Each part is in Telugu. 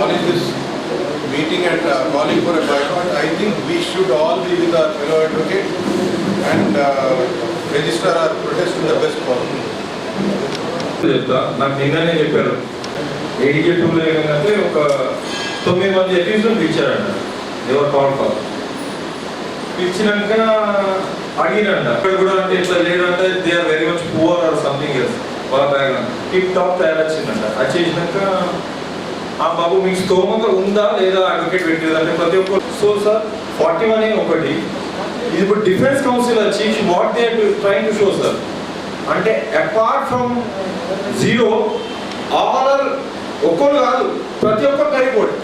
calling this meeting and uh, calling for a boycott. I think we should all be with our fellow advocate and uh, register our protest in the best form. చెప్తా నాకు నిన్ననే చెప్పారు ఎయిటీ టూలో ఏమైందంటే ఒక తొమ్మిది మంది అక్యూజ్లను పిలిచారంట ఎవరు కాల్ కాల్ పిలిచినాక అడిగిరంట అక్కడ కూడా అంటే ఇట్లా లేదంటే they are very much poor or something else వాళ్ళ బ్యాక్గ్రౌండ్ టిప్ టాప్ తయారు వచ్చిందంట అది చేసినాక ఆ బాబు మీకు స్తోమత ఉందా లేదా అడ్వకేట్ పెట్టేదంటే ప్రతి ఒక్క సో సార్ ఫార్టీ వన్ ఒకటి. ఇది ఇప్పుడు డిఫెన్స్ కౌన్సిల్ వచ్చి what they train to show sir అంటే అపార్ట్ ఫ్రమ్ జీరో ఆల్ ఒక్కరు కాదు ప్రతి ఒక్కరు కరిపోడు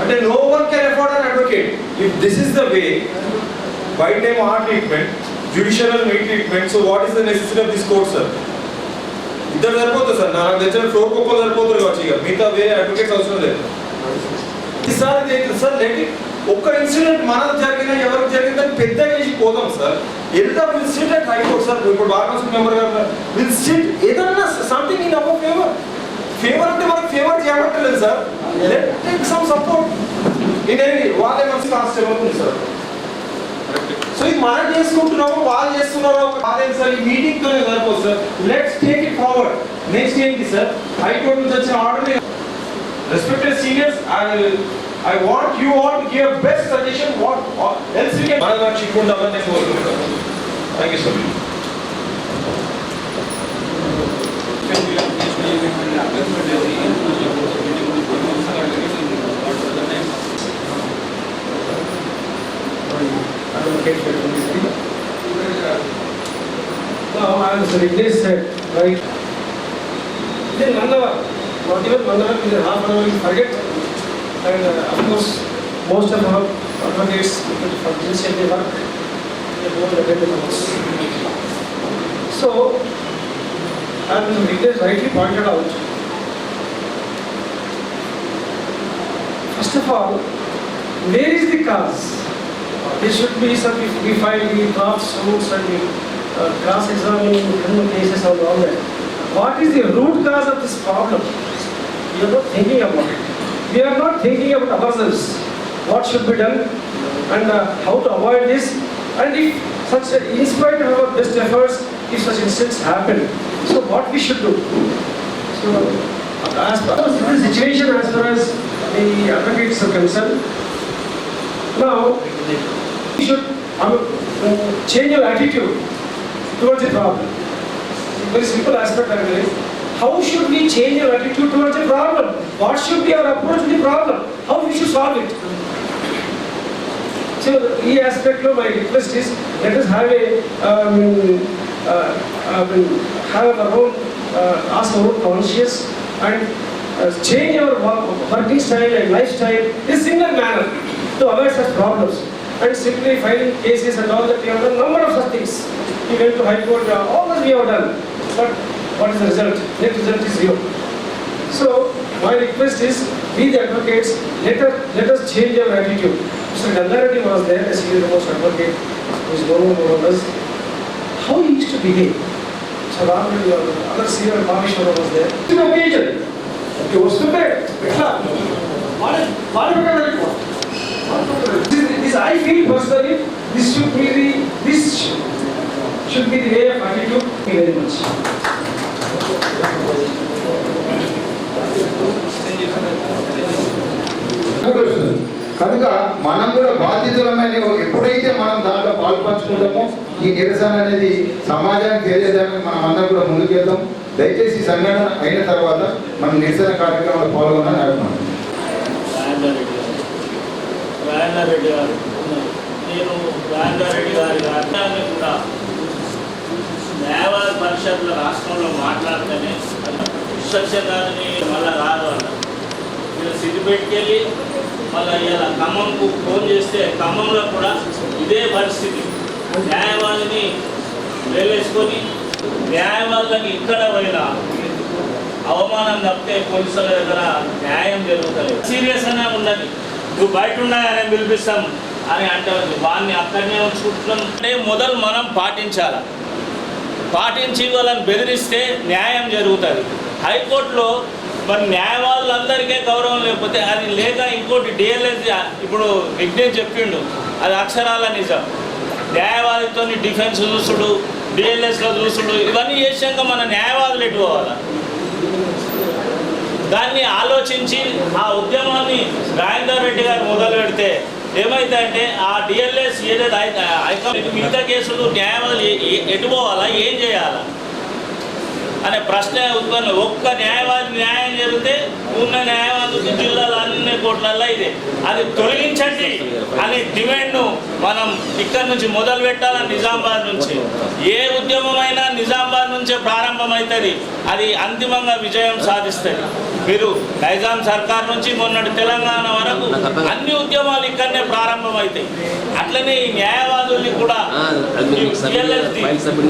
అంటే no one can afford an advocate if this is the way by time ఆ treatment judicial me treatment so what is the necessity of this court sir ఇద్దరు సరిపోతుంది సార్. నాకు తెచ్చిన ఫ్లోర్ ఒక్కరు సరిపోతుంది కావచ్చు ఇక. మిగతా వేరే అడ్వకేట్స్ అవసరం లేదు. ఈసారి ఇది సార్? లేక ఒక్క ఇన్సిడెంట్ మనకు జరిగిన ఎవరికి జరిగిందని పెద్ద వేసి పోదాం సార్. ఎంత ఇన్సిడెంట్ అయిపోదు సార్? ఇప్పుడు బార్ కౌన్సిల్ మెంబర్ గారు ఇన్సిడెంట్ ఏదన్నా something in our favour favour అంటే మనకు favour చేయబట్టలేదు sir. Let take some support ఇదేమి వాళ్ళే మంచి కాన్స్టేబుల్ ఉంది సార్. సో ఇది మనం చేసుకుంటున్నాము వాళ్ళు చేస్తున్నారో కాదేం సార్ ఈ మీటింగ్ తోనే సరిపోదు sir let's take it forward next ఏంటి సార్ హైకోర్టు నుంచి వచ్చిన order respected seniors I I want you want give best suggestion what else we can మన నాకు చిక్కుందామని నేను కోరుకుంటున్నాను thank you sir education ministry. Now I am right? Then one hour, even one hour, in a half-hour you. And uh, of course, most of our advocates from this and work, they go and attend the course. So, and it is rightly pointed out. First of all, where is the cause? There should be file the draft suits and we uh, cross-examining criminal cases and all that. What is the root cause of this problem? We are not thinking about it. We are not thinking about ourselves. What should be done and uh, how to avoid this. And if such, in spite of our best efforts, if such incidents happen, so what we should do? So, as far as the situation as far as the advocates are concerned, now, we should um, change your attitude towards the problem. Very simple aspect I believe. How should we change our attitude towards the problem? What should be our approach to the problem? How we should solve it? So, aspect of my request is let us have a, um, uh, mean, have our own, uh, ask our own conscience and uh, change our wo- working style and lifestyle in a similar manner to avoid such problems. and simply filing cases and all that we have done, number of such things. We went to High Court, uh, all that we have done. But what is the result? Net result is zero. So my request is, we the advocates, let us, let us change our attitude. Mr. Gangareddy was there as he is the most advocate who is known among us. How he used to behave. Mr. Ramreddy was other senior Bhavishwara was there. It's an occasion. He was prepared. What is, what is the record? What is the record? I feel personally, this should be the, this should be the way of attitude. Thank you very much. కనుక మనం కూడా బాధ్యతలమైన ఎప్పుడైతే మనం దాంట్లో పాల్పంచుకుంటామో ఈ నిరసన అనేది సమాజానికి తెలియజేయడానికి మనం అందరం కూడా ముందుకెళ్తాం దయచేసి సంఘటన అయిన తర్వాత మనం నిరసన కార్యక్రమాలు పాల్గొనాలని అనుకున్నాం రాజారెడ్డి గారు ఉన్నారు. నేను రాజారెడ్డి గారి అర్థాన్ని కూడా న్యాయవాద పరిషత్ల రాష్ట్రంలో మాట్లాడితేనే విశ్వక్షదాన్ని మళ్ళీ రాదు అన్న నేను సిద్దిపేటకి వెళ్ళి మళ్ళీ ఇలా ఖమ్మంకు ఫోన్ చేస్తే ఖమ్మంలో కూడా ఇదే పరిస్థితి. న్యాయవాదిని వేలేసుకొని న్యాయవాదులకు ఇక్కడ పోయినా అవమానం తప్పితే పోలీసుల దగ్గర న్యాయం జరుగుతలేదు. సీరియస్ అనే నువ్వు బయట ఉన్నాయని పిలిపిస్తాం అని అంటే వాడిని అక్కడనే ఉంచుకుంటున్నాం. అంటే మొదలు మనం పాటించాలి. పాటించి వాళ్ళని బెదిరిస్తే న్యాయం జరుగుతుంది. హైకోర్టులో మరి న్యాయవాదులందరికీ గౌరవం లేకపోతే అది లేక ఇంకోటి డిఎల్ఎస్ ఇప్పుడు విజ్ఞేష్ చెప్పిండు అది అక్షరాల నిజం. న్యాయవాదితో డిఫెన్స్ చూసుడు డిఎల్ఎస్లో చూసుడు ఇవన్నీ చేసాక మన న్యాయవాదులు ఎటు పోవాలా? దాన్ని ఆలోచించి ఆ ఉద్యమాన్ని రాజేందర్ రెడ్డి గారు మొదలు పెడితే ఏమైందంటే ఆ డిఎల్ఎస్ ఏదైతే ఐ- మిగతా కేసులు న్యాయవాదులు ఎటు పోవాలా ఏం చేయాలా? అనే ప్రశ్న ఉత్పన్న ఒక్క న్యాయవాది న్యాయం జరిగితే ఉన్న న్యాయవాదులు జిల్లాలో అన్ని కోట్లల్లో ఇదే. అది తొలగించండి అనే డిమాండ్ను మనం ఇక్కడి నుంచి మొదలు పెట్టాలి నిజామాబాద్ నుంచి? ఏ ఉద్యమమైనా నిజామాబాద్ నుంచే ప్రారంభమవుతుంది. అది అంతిమంగా విజయం సాధిస్తుంది. మీరు నైజాం సర్కార్ నుంచి మొన్నటి తెలంగాణ వరకు అన్ని ఉద్యమాలు ఇక్కడనే ప్రారంభమవుతాయి అట్లనే ఈ న్యాయవాదుల్ని కూడా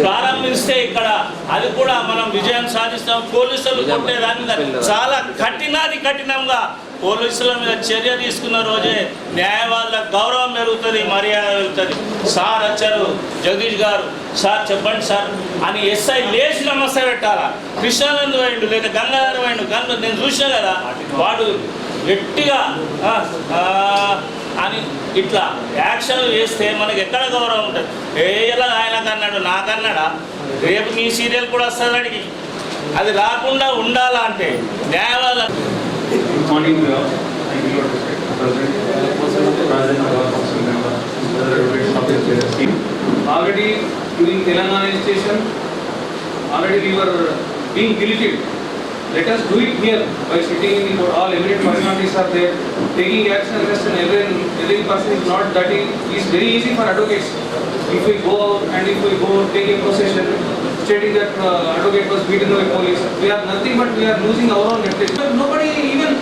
ప్రారంభిస్తే ఇక్కడ అది కూడా మనం విజయం సాధిస్తాం. పోలీసులు కొట్టేదాని మీద చాలా కఠినాది కఠినంగా పోలీసుల మీద చర్య తీసుకున్న రోజే న్యాయవాదుల గౌరవం పెరుగుతుంది మర్యాద పెరుగుతుంది. సార్ వచ్చారు జగదీష్ గారు సార్ చెప్పండి సార్ అని ఎస్ఐ లేచి నమస్తే పెట్టాలా? కృష్ణానంద్ పోయిండు లేదా గంగాధర పోయిండు గంగ నేను చూసా కదా వాడు గట్టిగా అని ఇట్లా యాక్షన్ చేస్తే మనకి ఎక్కడ గౌరవం ఉంటుంది? ఏ ఇలా ఆయనకన్నాడు నాకన్నాడా రేపు మీ సీరియల్ కూడా వస్తుంది అడిగి అది రాకుండా ఉండాలా అంటే న్యాయవాద Good morning, uh, thank you, Lord President, President, our council member, this uh. Already during Telangana registration, already we were being deleted. Let us do it here by sitting in the all eminent personalities are there, taking action against and every, every person is not dirty, it's very easy for advocates. If we go out and if we go take a procession stating that uh, advocate was beaten by police, we are nothing but we are losing our own reputation. Nobody even,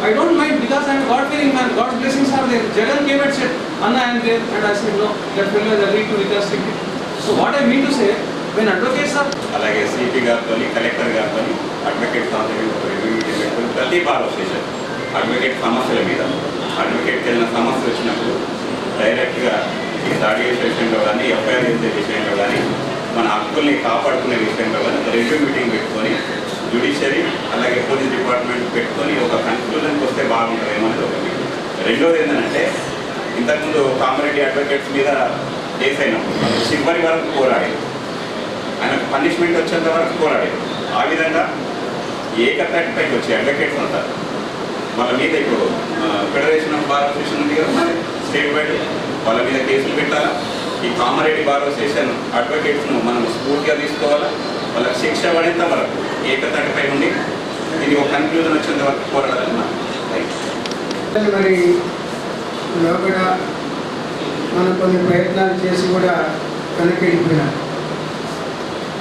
I don't mind because I am God fearing man, God's blessings are there. Jagan came and said, Anna I am there and I said no, that fellow has agreed to reconstruct it. So what I mean to say, when advocates are అలాగే సిపి గారితో కలెక్టర్ గారితో అడ్వకేట్ కాన్సెప్ట్ ఒక రివ్యూ మీటింగ్ పెట్టుకుని ప్రతి బార్ స్టేషన్ అడ్వకేట్ సమస్యల మీద అడ్వకేట్కి వెళ్ళిన సమస్య వచ్చినప్పుడు డైరెక్ట్గా ఈ దాడి చేసే విషయంలో కానీ ఎఫ్ఐఆర్ చేసే విషయంలో కానీ మన హక్కుల్ని కాపాడుకునే విషయంలో కానీ ఒక రివ్యూ మీటింగ్ పెట్టుకొని జ్యుడిషియరీ అలాగే పోలీస్ డిపార్ట్మెంట్ పెట్టుకొని ఒక కన్క్లూజన్కి వస్తే బాగుంటుందేమో అనేది ఒకటి రెండోది ఏంటంటే ఇంతకుముందు కామరెడ్డి అడ్వకేట్స్ మీద కేసు అయినప్పుడు చివరి వరకు పోరాడి. ఆయనకు పనిష్మెంట్ వచ్చేంత వరకు పోరాడారు ఆ విధంగా ఏకతాటిపైకి వచ్చే అడ్వకేట్స్ ఉంటారు వాళ్ళ మీద ఇప్పుడు ఫెడరేషన్ ఆఫ్ బార్ అసోసియేషన్ ఉంది కదా స్టేట్ వైడ్ వాళ్ళ మీద కేసులు పెట్టాలా? ఈ కామారెడ్డి బార్ అసోసియేషన్ అడ్వకేట్స్ను మనం స్ఫూర్తిగా తీసుకోవాలా? వాళ్ళకి శిక్ష పడేంత వరకు ఏకతాటిపై ఉండి? ఇది ఒక కన్క్లూజన్ వచ్చేంత వరకు పోరాడాలన్నా మరి లోపల మనం కొన్ని ప్రయత్నాలు చేసి కూడా వెనకెళ్ళిపోయినాం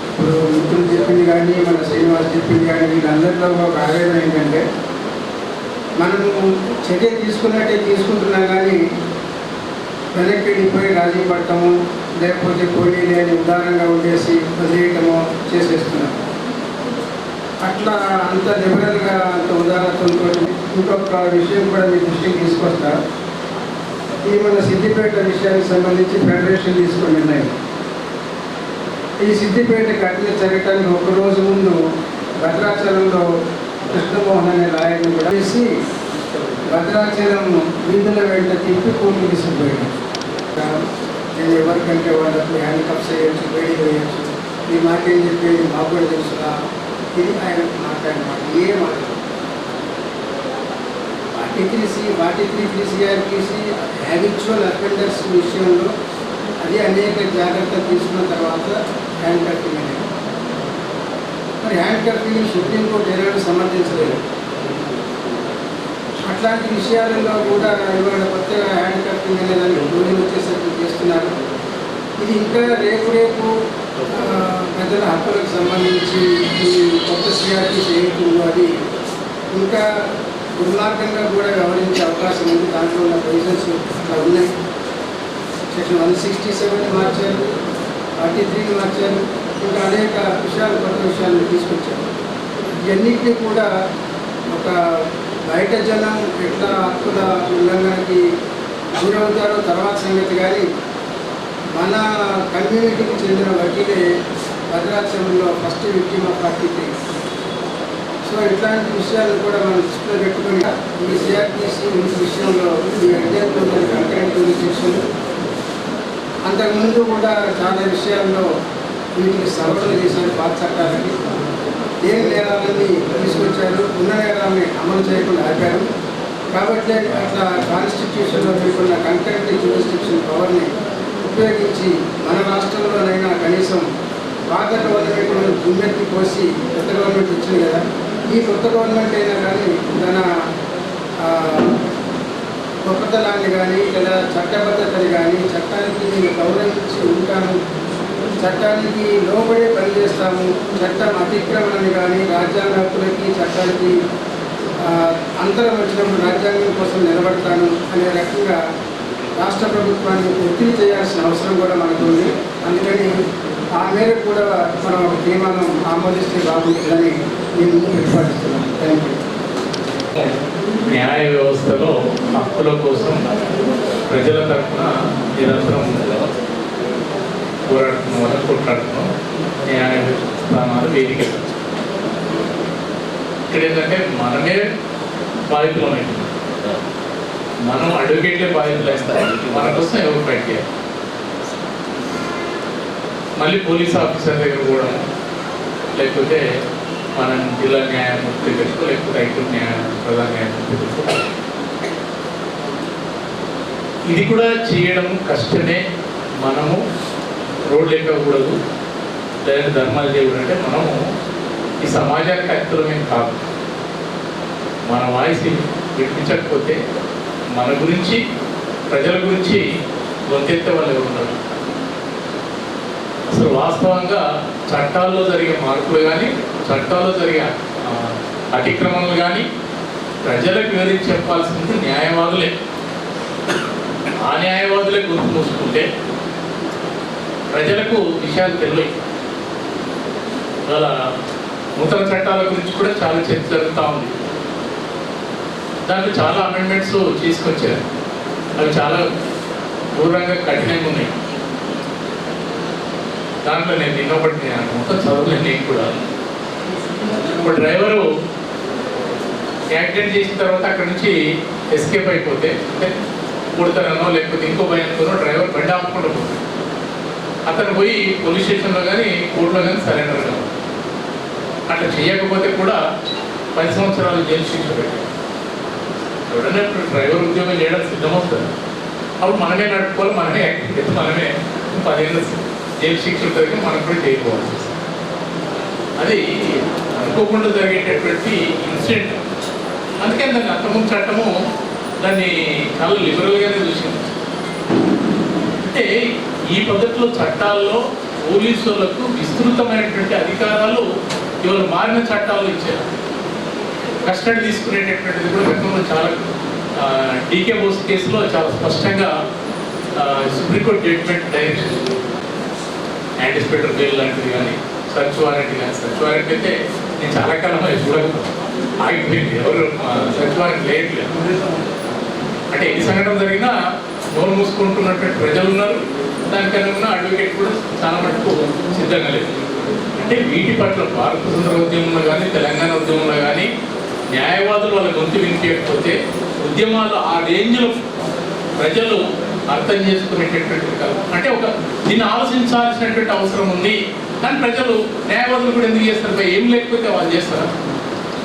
ఇప్పుడు మిత్రులు చెప్పింది కానీ మన శ్రీనివాస్ చెప్పింది కానీ వీళ్ళందరిలో ఒక ఆవేదన ఏంటంటే మనము చర్య తీసుకున్నట్టే తీసుకుంటున్నాం కానీ వెనక్కి వెళ్ళిపోయి రాజీ పడటము లేకపోతే పోటీ లేని ఉదారంగా ఉండేసి వదిలేయటము చేసేస్తున్నాం అట్లా అంత లిబరల్గా అంత ఉదారత్వంతో ఇంకొక విషయం కూడా మీ దృష్టికి తీసుకొస్తా. ఈ మన సిద్దిపేట విషయానికి సంబంధించి ఫెడరేషన్ తీసుకున్న నిర్ణయం. ఈ సిద్దిపేట కట్టిన జరగటానికి ఒక రోజు ముందు భద్రాచలంలో కృష్ణమోహన్ అనే రాయని కూడా చేసి భద్రాచలం వీధుల వెంట తిప్పి కోర్టు తీసుకుపోయాడు. ఎవరికంటే వాళ్ళకు హ్యాండ్ కప్స్ వేయచ్చు వేడి వేయచ్చు ఈ మాట ఏం చెప్పేది? మాకు కూడా తెలుసురా. ఇది ఆయన మాట్లాడిన మాట ఏ మాట? వాటి త్రీ వాటి త్రీ త్రీ త్రీ తీసి హ్యాబిచువల్ అఫెండర్స్ విషయంలో అది అనేక జాగ్రత్తలు తీసుకున్న తర్వాత హ్యాండ్ కట్టింగ్ అనేది మరి హ్యాండ్ కట్టింగ్ సుప్రీంకోర్టు ఏనాడు సమర్థించలేదు. అట్లాంటి విషయాలలో కూడా ఇవాళ కొత్తగా హ్యాండ్ కట్టింగ్ అనే ఇది ఇంకా రేపు రేపు ప్రజల హక్కులకు సంబంధించి ఈ కొత్త సిఆర్టీ ఏమిటిందో అది ఇంకా దుర్మార్గంగా కూడా వ్యవహరించే అవకాశం ఉంది. దాంట్లో ఉన్న ప్రొవిజన్స్ ఉన్నాయి. సెక్షన్ వన్ సిక్స్టీ సెవెన్ మార్చారు ఫార్టీ త్రీని మార్చారు ఇంకా అనేక విషయాలు కొత్త విషయాలు తీసుకొచ్చారు. ఇవన్నింటినీ కూడా ఒక బయట జనం ఎట్లా హక్కుల ఉల్లంఘనకి గురవుతారో తర్వాత సంగతి కానీ మన కమ్యూనిటీకి చెందిన వకీలే భద్రాచలంలో first victim of forty so ఇట్లాంటి విషయాలు కూడా మనం దృష్టిలో పెట్టుకుని ఈ సిఆర్టీసీ విషయంలో ఈ అధ్యాత్మిక కంటెంట్ రిస్ట్రిక్షన్ అంతకుముందు కూడా చాలా విషయాల్లో వీటిని సవరణ చేశారు పాత చట్టాలని ఏం నేరాలని తీసుకొచ్చారు ఉన్న నేరాలని అమలు చేయకుండా ఆపారు. కాబట్టి అట్లా కాన్స్టిట్యూషన్లో లేకున్న కంటెంట్ జ్యూరిస్టిక్షన్ పవర్ని ఉపయోగించి మన రాష్ట్రంలోనైనా కనీసం పాత గవర్నమెంట్ గుమ్మెత్తి పోసి కొత్త గవర్నమెంట్ వచ్చింది కదా. ఈ కొత్త గవర్నమెంట్ అయినా కానీ తన గొప్పతనాన్ని కానీ లేదా చట్టబద్ధతని కానీ చట్టానికి నేను గౌరవించి ఉంటాను. చట్టానికి లోబడే పనిచేస్తాము చట్టం అతిక్రమణని కానీ రాజ్యాంగ హక్కులకి చట్టానికి అంతరం వచ్చినప్పుడు రాజ్యాంగం కోసం నిలబడతాను అనే రకంగా రాష్ట్ర ప్రభుత్వాన్ని ఒత్తిడి చేయాల్సిన అవసరం కూడా మనకు ఉంది. అందుకని ఆ మేరకు కూడా మనం ఒక తీర్మానం ఆమోదిస్తే బాగుంటుందని నేను ప్రతిపాదిస్తున్నాను థ్యాంక్ యూ న్యాయ వ్యవస్థలో హక్కుల కోసం ప్రజల తరఫున నిరంతరం పోరాడుతున్నాం వల్ల కొట్లాడుతున్నాం. న్యాయ స్థానాలు వేదిక. ఇక్కడ ఏంటంటే మనమే బాధితులమైంది మనం అడ్వకేట్లే బాధ్యతలు వేస్తారు మన కోసం ఎవరు ఫైట్ మళ్ళీ పోలీస్ ఆఫీసర్ దగ్గర కూడా లేకపోతే మనం జిల్లా న్యాయమూర్తి దగ్గరకు లేకపోతే హైకోర్టు న్యాయ ప్రధాన న్యాయమూర్తి దగ్గరకు ఇది కూడా చేయడం కష్టమే. మనము రోడ్లు ఎక్కకూడదు లేదా ధర్మాలు చేయకూడదు అంటే మనము ఈ సమాజానికి అత్యులమేం కాదు. మన వాయిస్ వినిపించకపోతే మన గురించి ప్రజల గురించి గొంతెత్తే వాళ్ళు ఎవరు అసలు వాస్తవంగా చట్టాల్లో జరిగే మార్పులు కానీ చట్టాల్లో జరిగే అతిక్రమణలు కానీ ప్రజలకు వివరించి చెప్పాల్సింది న్యాయవాదులే. ఆ న్యాయవాదులే గుర్తు మూసుకుంటే ప్రజలకు విషయాలు తెలియ అలా నూతన చట్టాల గురించి కూడా చాలా చర్చ జరుగుతూ ఉంది. దాంట్లో చాలా అమెండ్మెంట్స్ తీసుకొచ్చారు. అవి చాలా దూరంగా కఠినంగా ఉన్నాయి. దాంట్లో నేను నిన్నొకటి నేను మొత్తం చదవలేదు నేను కూడా. ఇప్పుడు డ్రైవరు యాక్సిడెంట్ చేసిన తర్వాత అక్కడ నుంచి ఎస్కేప్ అయిపోతే అంటే లేకపోతే ఇంకో భయంతోనో డ్రైవర్ బండి ఆపకుండా పోతాడు. అతను పోయి పోలీస్ స్టేషన్లో కానీ కోర్టులో కానీ సరెండర్ కావాలి. అట్లా చేయకపోతే కూడా పది సంవత్సరాలు జైలు శిక్ష పెట్టారు ఎవరైనా ఇప్పుడు డ్రైవర్ ఉద్యోగం చేయడానికి సిద్ధమవుతుంది అప్పుడు మనమే నడుపుకోవాలి మనమే యాక్టింగ్ మనమే పదిహేను జైలు శిక్ష ఉంటుంది మనం కూడా చేయకపోవాలి అది అనుకోకుండా జరిగేటటువంటి ఇన్సిడెంట్. అందుకే దాన్ని అంతకుముందు చట్టము దాన్ని చాలా లిబరల్గానే చూసింది. అంటే ఈ పద్ధతిలో చట్టాల్లో పోలీసులకు విస్తృతమైనటువంటి అధికారాలు ఇవాళ మారిన చట్టాలు ఇచ్చారు. కస్టడీ తీసుకునేటటువంటిది కూడా గతంలో చాలా డీకే బోస్ కేసులో చాలా స్పష్టంగా supreme court judgement direction anticipator bail లాంటిది కానీ సర్చ్ వారెంట్ కానీ సర్చ్ వారెంట్ అయితే నేను చాలా కాలం అది చూడక ఆగిపోయింది. ఎవరు సర్చ్ వారెంట్ లేయట్లేదు అంటే ఏ సంఘటన జరిగినా నోరు మూసుకుంటున్నటువంటి ప్రజలు ఉన్నారు. దానికన్నా ఉన్న అడ్వకేట్ కూడా చాలా మటుకు సిద్ధంగా లేదు అంటే వీటి పట్ల భారత స్వతంత్ర ఉద్యమంలో కానీ తెలంగాణ ఉద్యమంలో కానీ న్యాయవాదులు వాళ్ళ గొంతు వినిపించకపోతే ఉద్యమాలు ఆ రేంజ్లో ప్రజలు అర్థం చేసుకునేటటువంటి అంటే ఒక దీన్ని ఆలోచించాల్సినటువంటి అవసరం ఉంది. కానీ ప్రజలు న్యాయవాదులు కూడా ఎందుకు చేస్తారు? ఏం లేకపోతే వాళ్ళు చేస్తారా?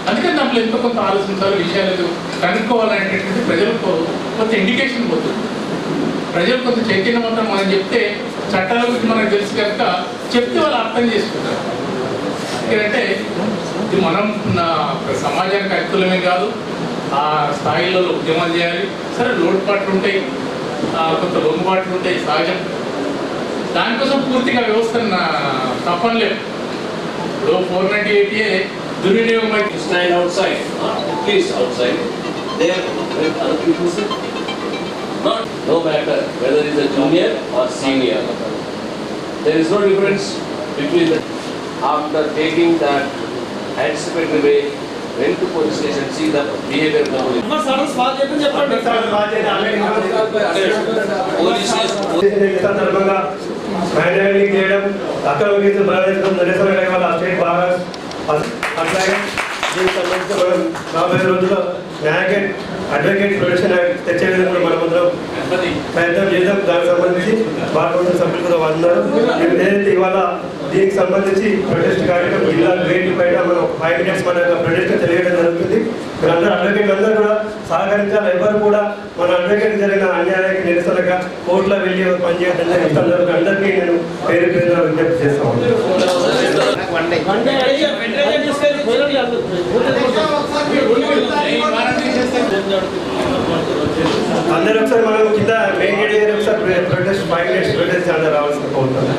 అందుకని దాంట్లో ఎంతో కొంత ఆలోచించాలి విషయాలు కనుక్కోవాలనేటటువంటి ప్రజలకు కొంత ఇండికేషన్ పోతుంది. ప్రజలు కొంత చైతన్యవంతం మనం చెప్తే చట్టాల గురించి మనకు తెలుసు కనుక చెప్తే వాళ్ళు అర్థం చేసుకుంటారు. ఎందుకంటే ఇది మనం సమాజానికి అనుకూలమే కాదు ఆ స్థాయిలో ఉద్యమం చేయాలి. సరే లోటు పాటలు ఉంటాయి కొంత లొంగుబాట్లు ఉంటాయి సహజం. దానికోసం పూర్తిగా వ్యవస్థ వ్యవస్థను తప్పనిలేదు ఇప్పుడు ఫోర్ నైంటీ ఎయిట్ ఏ దుర్వినియోగం ah, No matter whether it's a junior or senior, there is no difference between the, after taking that uh, anticipatory way, went to police station, see the behavior of the police. Police is సందర్భంగా హ్యాండ్ చేయడం అక్కడ నిరసన కార్యక్రమాలు స్టేట్ బాగా అట్లాగే దీనికి సంబంధించి మనం రాబోయే న్యాయకేట్ అడ్వకేట్ ప్రొటెక్షన్ యాక్ట్ తెచ్చే విధంగా మనం అందరం ప్రయత్నం చేద్దాం. దానికి సంబంధించి భారత సభ్యులు కూడా ఉన్నారు ఏదైతే ఇవాళ దీనికి సంబంధించి ప్రొటెస్ట్ కార్యక్రమం జిల్లా గేట్ బయట మనం ఫైవ్ మినిట్స్ మన యొక్క ప్రొటెస్ట్ తెలియడం జరుగుతుంది. మీరందరూ అడ్వకేట్ అందరూ కూడా సహకరించాలి. ఎవరు కూడా మన అడ్వకేట్ జరిగిన అన్యాయానికి నిరసనగా కోర్టులో వెళ్ళి ఎవరు పనిచేయడం అందరికీ అందరికీ నేను పేరు పేరు విజ్ఞప్తి చేస్తాను అందరూ ఒకసారి మనం కింద మెయిన్ గేట్ దగ్గర ఒకసారి ప్రొటెస్ట్ ఫైవ్ మినిట్స్ ప్రొటెస్ట్ అందరూ రావాల్సిన కోరుతాను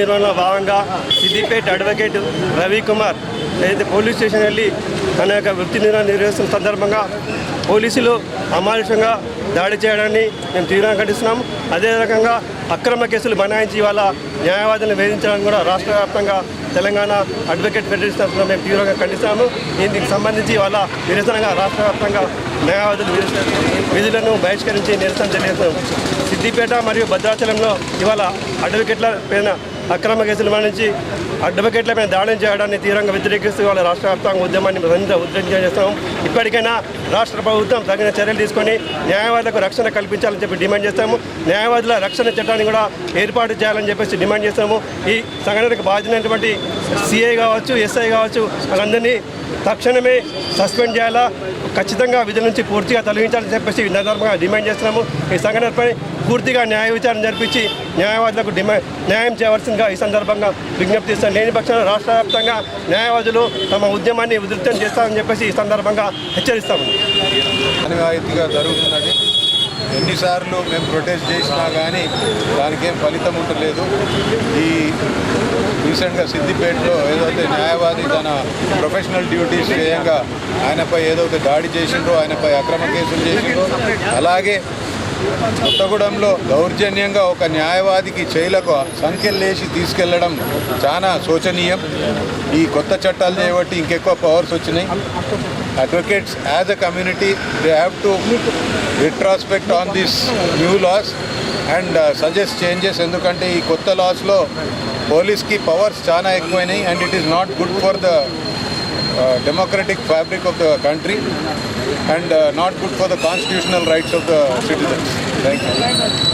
నిర్వహణ నిర్వహణలో భాగంగా సిద్దిపేట అడ్వకేట్ రవికుమార్ ఏదైతే పోలీస్ స్టేషన్ వెళ్ళి తన యొక్క వృత్తి నిర్వహణ నిర్వహిస్తున్న సందర్భంగా పోలీసులు అమానుషంగా దాడి చేయడాన్ని మేము తీవ్రంగా ఖండిస్తున్నాము. అదే రకంగా అక్రమ కేసులు బనాయించి ఇవాళ న్యాయవాదులను వేధించడానికి కూడా రాష్ట్ర వ్యాప్తంగా తెలంగాణ అడ్వకేట్ ఫెడరేషన్ తరఫున మేము తీవ్రంగా ఖండిస్తాము. దీనికి సంబంధించి వాళ్ళ నిరసనగా రాష్ట్ర వ్యాప్తంగా న్యాయవాదులు విధులను బహిష్కరించి నిరసన తెలియజేస్తాం సిద్దిపేట మరియు భద్రాచలంలో ఇవాళ అడ్వకేట్ల పైన అక్రమ కేసులు మరణించి అడ్వకేట్ల పైన దాడులు చేయడాన్ని తీవ్రంగా వ్యతిరేకిస్తూ వాళ్ళ రాష్ట్ర వ్యాప్తంగా ఉద్యమాన్ని మరింత ఉద్యమం చేస్తాం ఇప్పటికైనా రాష్ట్ర ప్రభుత్వం తగిన చర్యలు తీసుకొని న్యాయవాదులకు రక్షణ కల్పించాలని చెప్పి డిమాండ్ చేస్తాము. న్యాయవాదుల రక్షణ చట్టాన్ని కూడా ఏర్పాటు చేయాలని చెప్పేసి డిమాండ్ చేస్తాము. ఈ సంఘటనకు బాధ్యమైనటువంటి సిఐ కావచ్చు ఎస్ఐ కావచ్చు వాళ్ళందరినీ తక్షణమే సస్పెండ్ చేయాలా? ఖచ్చితంగా విధుల నుంచి పూర్తిగా తొలగించాలని చెప్పేసి ఈ డిమాండ్ చేస్తున్నాము. ఈ సంఘటనపై పూర్తిగా న్యాయ విచారణ జరిపించి న్యాయవాదులకు డిమాండ్ న్యాయం చేయవలసిందిగా ఈ సందర్భంగా విజ్ఞప్తి చేస్తాను లేని పక్షంలో రాష్ట్ర వ్యాప్తంగా న్యాయవాదులు తమ ఉద్యమాన్ని ఉధృతం చేస్తారని చెప్పేసి ఈ సందర్భంగా హెచ్చరిస్తాము. ఆనవాయితీగా జరుగుతున్నది. ఎన్నిసార్లు మేము ప్రొటెస్ట్ చేసినా కానీ దానికేం ఫలితం ఉండలేదు. ఈ రీసెంట్గా సిద్దిపేటలో ఏదైతే న్యాయవాది తన ప్రొఫెషనల్ డ్యూటీస్ చేయంగా ఆయనపై ఏదైతే దాడి చేసిండ్రో ఆయనపై అక్రమ కేసులు చేసిండ్రో అలాగే కొత్తగూడెంలో దౌర్జన్యంగా ఒక న్యాయవాదికి జైలకు సంఖ్యలేసి తీసుకెళ్ళడం చాలా శోచనీయం. ఈ కొత్త చట్టాలు చేయబట్టి ఇంకెక్కువ పవర్స్ వచ్చినాయి. Advocates as a community they have to retrospect on this new laws and suggest changes ఎందుకంటే ఈ కొత్త లాస్లో పోలీస్కి పవర్స్ చాలా ఎక్కువైనాయి and it is not good for the democratic fabric of the country and not good for the constitutional rights of the citizens thank you